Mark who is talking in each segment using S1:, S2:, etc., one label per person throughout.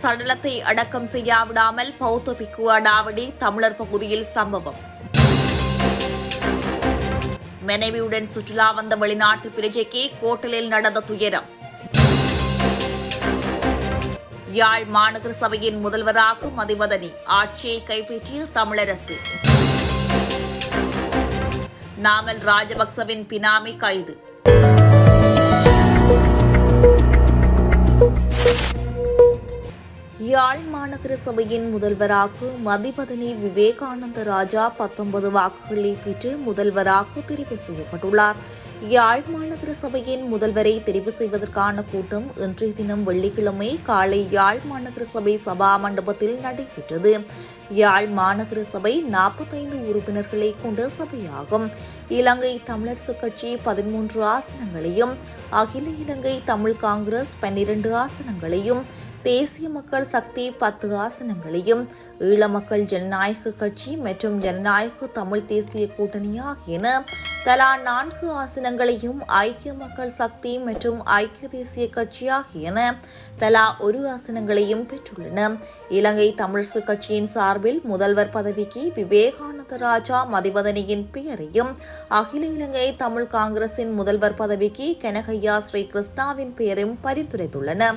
S1: சடலத்தை அடக்கம் செய்யாவிடாமல் பௌத்த பிக்கு அடாவடி தமிழர் பகுதியில் சம்பவம். மனைவியுடன் சுற்றுலா வந்த வெளிநாட்டு பிரஜைக்கு கோட்டலில் நடந்த துயரம். யாழ் மாநகர சபையின் முதல்வராக மதிவதனி ஆட்சியை கைப்பற்றிய தமிழரசு. நாமல் ராஜபக்சவின் பினாமி கைது. யாழ் மாநகர சபையின் முதல்வராக மதிபதனி விவேகானந்த ராஜா பத்தொன்பது வாக்குகளை பெற்று முதல்வராக தெரிவு செய்யப்பட்டுள்ளார். யாழ் மாநகர சபையின் முதல்வரை தெரிவு செய்வதற்கான கூட்டம் இன்றைய தினம் வெள்ளிக்கிழமை காலை யாழ் மாநகர சபை சபா மண்டபத்தில் நடைபெற்றது. யாழ் மாநகர சபை நாற்பத்தைந்து உறுப்பினர்களை கொண்ட சபையாகும். இலங்கை தமிழரசு கட்சி பதிமூன்று ஆசனங்களையும் அகில இலங்கை தமிழ் காங்கிரஸ் பன்னிரண்டு ஆசனங்களையும் தேசிய மக்கள் சக்தி பத்து ஆசனங்களையும் ஈழ மக்கள் ஜனநாயக கட்சி மற்றும் ஜனநாயக தமிழ் தேசிய கூட்டணி ஆகியன தலா நான்கு ஆசனங்களையும் ஐக்கிய மக்கள் சக்தி மற்றும் ஐக்கிய தேசிய கட்சி ஆகியன தலா ஒரு ஆசனங்களையும் பெற்றுள்ளன. இலங்கை தமிழரசு கட்சியின் சார்பில் முதல்வர் பதவிக்கு விவேகானந்த ராஜா மதிவதனியின் பெயரையும் அகில இலங்கை தமிழ் காங்கிரசின் முதல்வர் பதவிக்கு கனகையா ஸ்ரீ கிருஷ்ணாவின் பெயரையும் பரிந்துரைத்துள்ளன.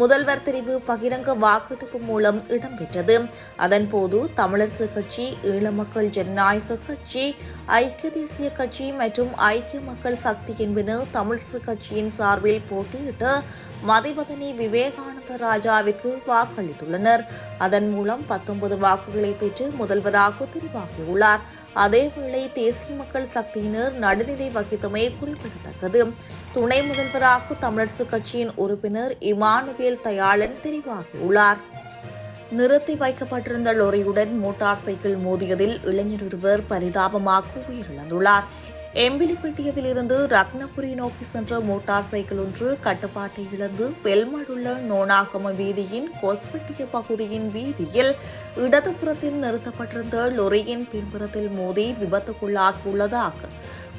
S1: முதல்வர் தெரிவு பகிரங்க வாக்கெடுப்பு மூலம் இடம்பெற்றது. அதன்போது தமிழரசு கட்சி ஈழ மக்கள் ஜனநாயக கட்சி ஐக்கிய தேசிய கட்சி மற்றும் ஐக்கிய மக்கள் சக்தி என்பன தமிழரசு கட்சியின் சார்பில் போட்டியிட்டு மதிவதனி விவேகானந்த ராஜாவிற்கு வாக்களித்துள்ளனர். அதன் மூலம் பத்தொன்பது வாக்குகளை பெற்று முதல்வராக தெரிவாகியுள்ளார். அதேவேளை தேசிய மக்கள் சக்தியினர் நடுநிலை வகித்தமை குறிப்பிடத்தக்கது. துணை முதல்வராக தமிழரசுக் கட்சியின் உறுப்பினர் இமானுவேல் தயாளன் தெரிவாகியுள்ளார். நிறுத்தி வைக்கப்பட்டிருந்த லொரியுடன் மோட்டார் சைக்கிள் மோதியதில் இளைஞர் ஒருவர் பரிதாபமாக உயிரிழந்துள்ளார். எம்பிலிப்பட்டியவில் இருந்து ரத்னபுரி நோக்கி சென்ற மோட்டார் சைக்கிள் ஒன்று கட்டுப்பாட்டை இழந்து பெல்மடுள்ள நோனாகம வீதியின் கொஸ்வெட்டிய பகுதியின் வீதியில் இடதுபுறத்தில் நிறுத்தப்பட்டிருந்த லொரியின் பின்புறத்தில் மோதி விபத்துக்குள்ளாகியுள்ளதாக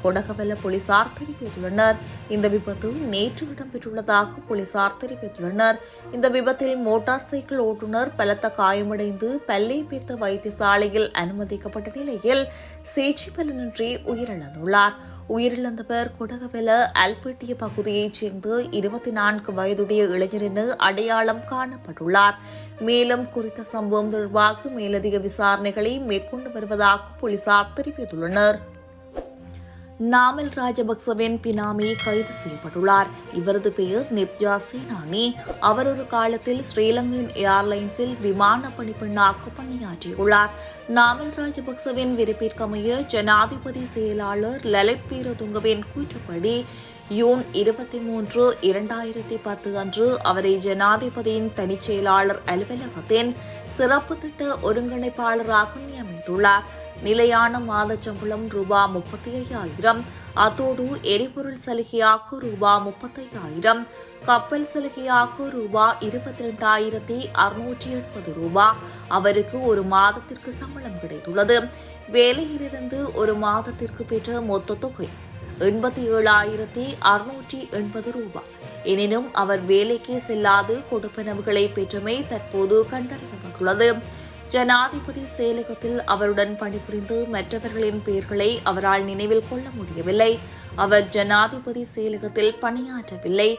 S1: கொடகவெல்ல போலீசார் தெரிவித்துள்ளனர். இந்த விபத்து நேற்று இடம்பெற்றுள்ளதாக போலீசார் தெரிவித்துள்ளனர். இந்த விபத்தில் மோட்டார் சைக்கிள் ஓட்டுநர் பலத்த காயமடைந்து பல்லை பல்லேபேத்த வைத்தியசாலையில் அனுமதிக்கப்பட்ட நிலையில் சிகிச்சை பலனின்றி உயிரிழந்துள்ளார். உயிரிழந்தவர் குடகவெல அல்பட்டிய பகுதியைச் சேர்ந்த இருபத்தி நான்கு வயதுடைய இளைஞர் என அடையாளம் காணப்பட்டுள்ளார். மேலும் குறித்த சம்பவம் தொடர்பாக மேலதிக விசாரணைகளை மேற்கொண்டு வருவதாக போலீசார் தெரிவித்துள்ளனர். நாமல் ராஜபக்சவின் பினாமி கைது செய்யப்பட்டுள்ளார். இவரது பெயர் நித்யா சேனானி. அவர் ஒரு காலத்தில் ஸ்ரீலங்கன் ஏர்லைன்ஸில் விமான பணிப்பெண்ணாக பணியாற்றியுள்ளார். நாமல் ராஜபக்சவின் விருப்பிற்கமைய ஜனாதிபதி செயலாளர் லலித் பீரதுங்கவின் கூற்றுப்படி யூன் இருபத்தி மூன்று இரண்டாயிரத்தி பத்து அன்று அவரை ஜனாதிபதியின் தனிச் செயலாளர் அலுவலகத்தின் சிறப்பு திட்ட ஒருங்கிணைப்பாளராக நியமித்துள்ளார். நிலையான மாத சம்பளம் ரூபா முப்பத்தி ஐயாயிரம் அத்தோடு எரிபொருள் சலுகையாக ரூபா முப்பத்தையாயிரம் கப்பல் சலுகையாக ரூபா இருபத்தி ரெண்டாயிரத்தி அறுநூற்றி எண்பது ரூபா. அவருக்கு ஒரு மாதத்திற்கு சம்பளம் கிடைத்துள்ளது. வேலையிலிருந்து ஒரு மாதத்திற்கு பெற்ற மொத்த தொகை எண்பத்தி ஏழாயிரத்தி அறுநூற்றி எண்பது ரூபாய் எனினும் அவர் வேலைக்கே செல்லாது கொடுப்பனவுகளை பெற்றமை தற்போது கண்டறியப்பட்டுள்ளது. ஜனாதிபதி செயலகத்தில் அவருடன் பணிபுரிந்து மற்றவர்களின் பெயர்களை அவரால் நினைவில் கொள்ள முடியவில்லை. அவர் ஜனாதிபதி செயலகத்தில் பணியாற்றவில்லை.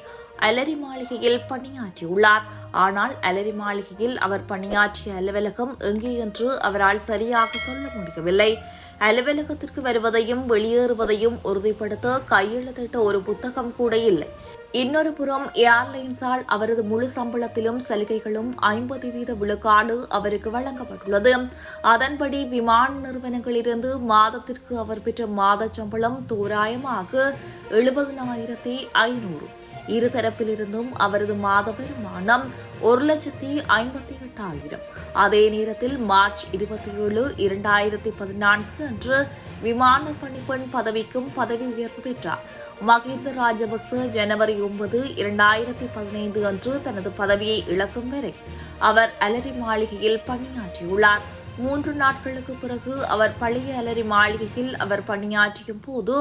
S1: அலரி மாளிகையில் பணியாற்றியுள்ளார். ஆனால் அலரி மாளிகையில் அவர் பணியாற்றிய அலுவலகம் எங்கே என்று அவரால் சரியாக சொல்ல முடியவில்லை. அலுவலகத்திற்கு வருவதையும் வெளியேறுவதையும் உறுதிப்படுத்த கையெழுத்திட்ட ஒரு புத்தகம் கூட இல்லை. இன்னொரு புறம் ஏர்லைன்ஸால் அவரது முழு சம்பளத்திலும் சலுகைகளும் ஐம்பது வீத விழுக்காடு அவருக்கு வழங்கப்பட்டுள்ளது. அதன்படி விமான நிறுவனங்களிலிருந்து மாதத்திற்கு அவர் பெற்ற மாத சம்பளம் தோராயமாக எழுபதினாயிரத்தி ஐநூறு. இருதரப்பிலிருந்தும் அவரது மாத வருமானம் ஒரு லட்சத்தி ஐம்பத்தி எட்டாயிரம். அதே நேரத்தில் மார்ச் இருபத்தி ஏழு இரண்டாயிரத்தி பதினான்கு அன்று விமான பணிப்பெண் பதவிக்கும் பதவி உயர்வு பெற்றார். மஹிந்த ராஜபக்ச ஜனவரி ஒன்பது இரண்டாயிரத்தி பதினைந்து அன்று தனது பதவியை இழக்கும் வரை அவர் அலரி மாளிகையில் பணியாற்றியுள்ளார். மூன்று நாட்களுக்கு பிறகு அவர் பழைய அலரி மாளிகையில் அவர் பணியாற்றியும் போது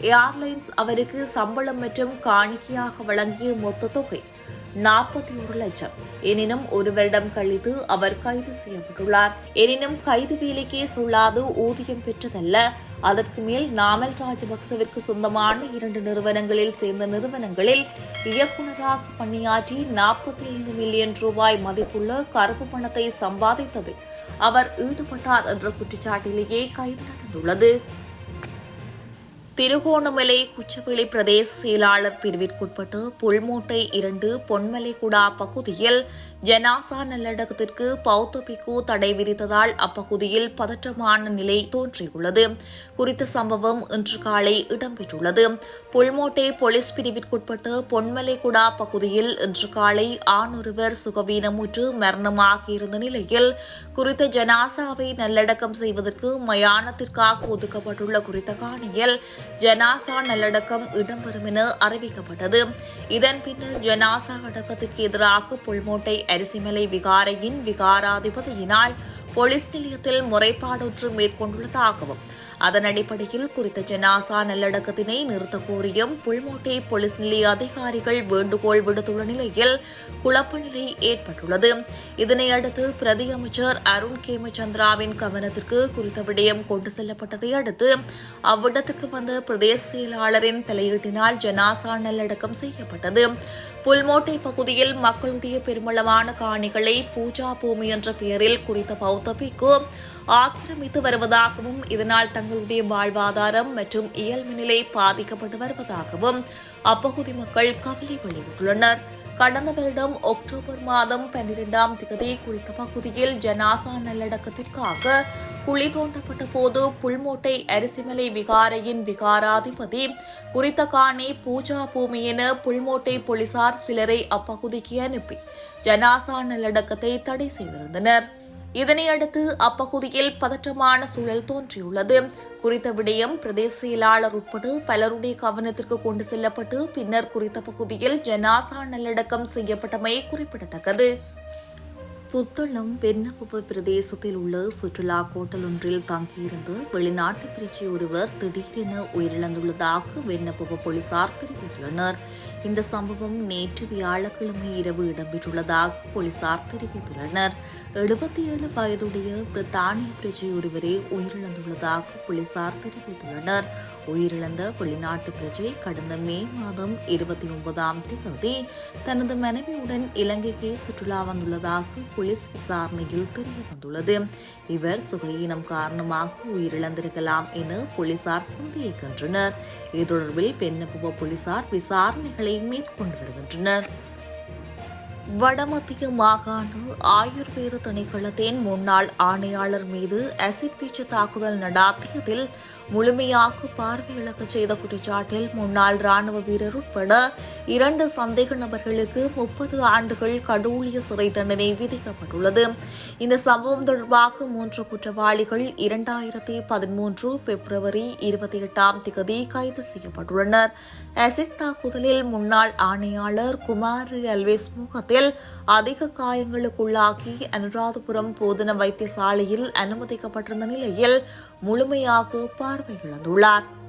S1: ஏர்லைன்ஸ் அவருக்கு சம்பளம் மற்றும் காணிக்கையாக வழங்கிய மொத்த தொகை நாற்பத்தி ஒரு லட்சம். எனினும் ஒரு வருடம் கழித்து அவர் கைது செய்யப்பட்டுள்ளார். எனினும் கைது வேலைக்கே சொல்லாது ஊதியம் பெற்றதல்ல. அதற்கு மேல் நாமல் ராஜபக்சவிற்கு சொந்தமான இரண்டு நிறுவனங்களில் சேர்ந்த நிறுவனங்களில் இயக்குநராக பணியாற்றி நாற்பத்தி ஐந்து மில்லியன் ரூபாய் மதிப்புள்ள கருப்பு பணத்தை சம்பாதித்ததில் அவர் ஈடுபட்டார் என்ற குற்றச்சாட்டிலேயே கைது நடந்துள்ளது. திருகோணமலை குச்சவெளி பிரதேச செயலாளர் பிரிவிற்குட்பட்டு புல்மூட்டை இரண்டு பொன்மலைக்குடா பகுதியில் ஜனாசா நல்லடக்கத்திற்கு பௌத்த பிக்கு தடை விதித்ததால் அப்பகுதியில் பதற்றமான நிலை தோன்றியுள்ளது. குறித்த சம்பவம் இன்று காலை இடம்பெற்றுள்ளது. புல்மோட்டை போலீஸ் பிரிவிற்குட்பட்டு பொன்மலைக்குடா பகுதியில் இன்று காலை ஆண் ஒருவர் சுகவீனமுற்று மரணமாகியிருந்த நிலையில் குறித்த ஜனாசாவை நல்லடக்கம் செய்வதற்கு மயானத்திற்காக ஒதுக்கப்பட்டுள்ள குறித்த காணியில் ஜனாசா நல்லடக்கம் இடம்பெறும் என அறிவிக்கப்பட்டது. இதன் பின்னர் ஜனாசா அடக்கத்துக்கு எதிராக புல்மோட்டை அரிசிமலை விகாரையின் விகாராதிபதியினால் போலீஸ் நிலையத்தில் முறைப்பாடொன்று மேற்கொண்டுள்ளதாகவும் அதன் அடிப்படையில் குறித்த ஜனாசா நல்லடக்கத்தினை நிறுத்த கோரியும் புல்மோட்டை போலீஸ் நிலைய அதிகாரிகள் வேண்டுகோள் விடுத்துள்ள நிலையில் குழப்ப நிலை ஏற்பட்டுள்ளது. இதனையடுத்து பிரதி அமைச்சர் அருண் கேமச்சந்திராவின் கவனத்திற்கு குறித்த விடயம் கொண்டு செல்லப்பட்டதை அடுத்து அவ்விடத்திற்கு வந்த பிரதேச செயலாளரின் தலையீட்டினால் ஜனாசா நல்லடக்கம் செய்யப்பட்டது. புல்மோட்டை பகுதியில் மக்களுடைய பெருமளவான காணிகளை பூஜா பூமி என்ற பெயரில் குறித்த பௌத்த பிக்கு ஆக்கிரமித்து வருவதாகவும் இதனால் தங்களுடைய வாழ்வாதாரம் மற்றும் இயல்பு நிலை பாதிக்கப்பட்டு வருவதாகவும் அப்பகுதி மக்கள் கவலை வெளியிட்டுள்ளனர். கடந்த வருடம் அக்டோபர் மாதம் பன்னிரெண்டாம் திகதி குறித்த பகுதியில் ஜனாசா நல்லடக்கத்திற்காக குழி தோண்டப்பட்ட போது புல்மோட்டை அரிசிமலை விகாரையின் விகாராதிபதி குறித்த காணி பூஜா பூமி என புல்மோட்டை போலீசார் சிலரை அப்பகுதிக்கு அனுப்பி ஜனாசா நல்லடக்கத்தை தடை செய்திருந்தனர். இதனையடுத்து அப்பகுதியில் பதற்றமான சூழல் தோன்றியுள்ளது. குறித்த விடயம் பிரதேச செயலாளர் உட்பட பலருடைய கவனத்திற்கு கொண்டு செல்லப்பட்டு பின்னர் குறித்த பகுதியில் ஜனாசா நல்லடக்கம் செய்யப்பட்டமை குறிப்பிடத்தக்கது. புத்தளம் பெண்ணப்புவ பிரதேசத்தில் உள்ள சுற்றுலா கோட்டல் ஒன்றில் தங்கியிருந்து வெளிநாட்டு பிரிச்சி ஒருவர் திடீரென உயிரிழந்துள்ளதாக வெண்ணப்புவ போலீசார் தெரிவித்துள்ளனர். இந்த சம்பவம் நேற்று வியாழக்கிழமை இரவு இடம்பெற்றுள்ளதாக போலீசார் தெரிவித்துள்ளனர். எழுபத்தி ஏழு வயதுடைய பிரித்தானிய பிரஜை ஒருவரே உயிரிழந்துள்ளதாக போலீசார் தெரிவித்துள்ளனர். உயிரிழந்த வெளிநாட்டு பிரஜை கடந்த மே மாதம் இருபத்தி ஒன்பதாம் தேதி தனது மனைவியுடன் இலங்கைக்கு சுற்றுலா வந்துள்ளதாக போலீஸ் விசாரணையில் தெரிய வந்துள்ளது இவர் சுகையினம் காரணமாக உயிரிழந்திருக்கலாம் என போலீசார் சந்தேகிக்கின்றனர். இது தொடர்பில் பெண்ணப்புவ போலீசார் விசாரணைகளை மேற்கொண்டு வருகின்றனர். வடமத்திய மாகாண ஆயுர்வேத திணைக்களத்தின் முன்னாள் ஆணையாளர் மீது அசிட் வீச்சு தாக்குதல் நடாத்தியதில் முழுமையாக பார்வையிழக்க செய்த குற்றச்சாட்டில் முன்னாள் ராணுவ வீரர் உட்பட இரண்டு சந்தேக நபர்களுக்கு முப்பது ஆண்டுகள் கடூழிய சிறை தண்டனை விதிக்கப்பட்டுள்ளது. இந்த சம்பவம் தொடர்பாக மூன்று குற்றவாளிகள் இரண்டாயிரத்தி பதிமூன்று பிப்ரவரி இருபத்தி எட்டாம் திகதி கைது செய்யப்பட்டுள்ளனர். அசிட் தாக்குதலில் முன்னாள் ஆணையாளர் குமார் அல்வேஸ் முகத்தில் அதிக காயங்களுக்குள்ளாகி அனுராதபுரம் போதன வைத்தியசாலையில் அனுமதிக்கப்பட்டிருந்த நிலையில் முழுமையாக பார்வை இழந்துள்ளார்.